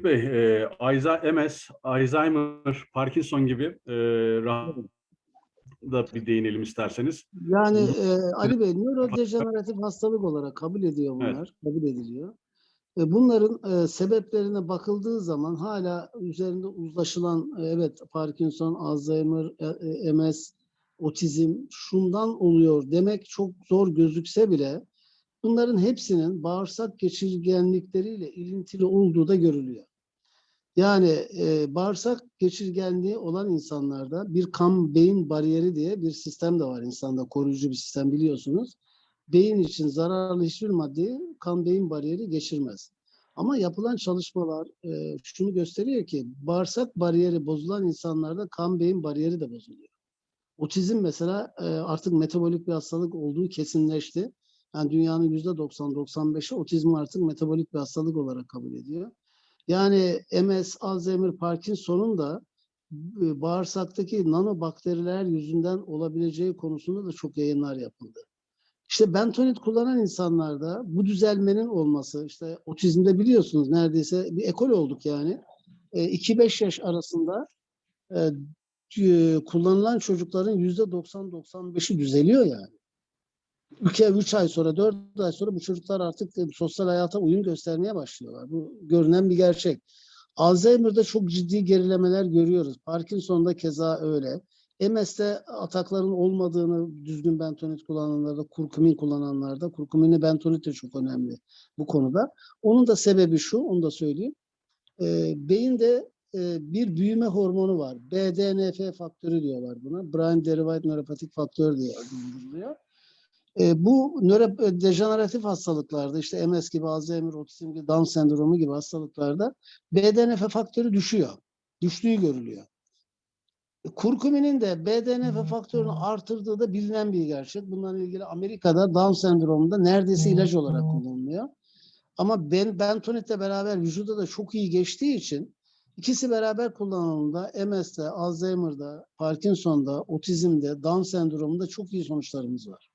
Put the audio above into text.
Ümit Bey, e, MS, Alzheimer, Parkinson gibi e, da bir değinelim isterseniz. Yani e, Ali Bey nörodejeneratif hastalık olarak kabul ediyor Evet. bunlar. Kabul ediliyor. E, bunların e, sebeplerine bakıldığı zaman hala üzerinde uzlaşılan e, evet Parkinson, Alzheimer, e, e, MS, otizm şundan oluyor demek çok zor gözükse bile bunların hepsinin bağırsak geçirgenlikleriyle ilintili olduğu da görülüyor. Yani e, bağırsak geçirgenliği olan insanlarda bir kan beyin bariyeri diye bir sistem de var insanda koruyucu bir sistem biliyorsunuz. Beyin için zararlı hiçbir maddeyi kan beyin bariyeri geçirmez. Ama yapılan çalışmalar e, şunu gösteriyor ki bağırsak bariyeri bozulan insanlarda kan beyin bariyeri de bozuluyor. Otizm mesela e, artık metabolik bir hastalık olduğu kesinleşti. Yani dünyanın yüzde 90-95'i otizmi artık metabolik bir hastalık olarak kabul ediyor. Yani MS, Alzheimer, Parkinson'un da e, bağırsaktaki nanobakteriler yüzünden olabileceği konusunda da çok yayınlar yapıldı. İşte bentonit kullanan insanlarda bu düzelmenin olması, işte otizmde biliyorsunuz neredeyse bir ekol olduk yani. 2-5 yaş arasında e, e, kullanılan çocukların yüzde 90-95'i düzeliyor yani. Ülke 3 ay sonra, 4 ay sonra bu çocuklar artık e, sosyal hayata uyum göstermeye başlıyorlar. Bu görünen bir gerçek. Alzheimer'da çok ciddi gerilemeler görüyoruz. Parkinson'da keza öyle. MS'de atakların olmadığını düzgün bentonit kullananlarda, kurkumin kullananlarda, kurkumini bentonit de çok önemli bu konuda. Onun da sebebi şu, onu da söyleyeyim. Ee, beyinde e, bir büyüme hormonu var. BDNF faktörü diyorlar buna. Brain Derived Neuropathic Faktör diye adlandırılıyor. E, bu nörodejeneratif hastalıklarda işte MS gibi, Alzheimer, otizm gibi, Down sendromu gibi hastalıklarda BDNF faktörü düşüyor. Düştüğü görülüyor. E, Kurkuminin de BDNF faktörünü artırdığı da bilinen bir gerçek. Bununla ilgili Amerika'da Down sendromunda neredeyse ilaç olarak kullanılıyor. Ama ben, bentonitle beraber vücuda da çok iyi geçtiği için ikisi beraber kullanıldığında MS'de, Alzheimer'da, Parkinson'da, otizmde, Down sendromunda çok iyi sonuçlarımız var.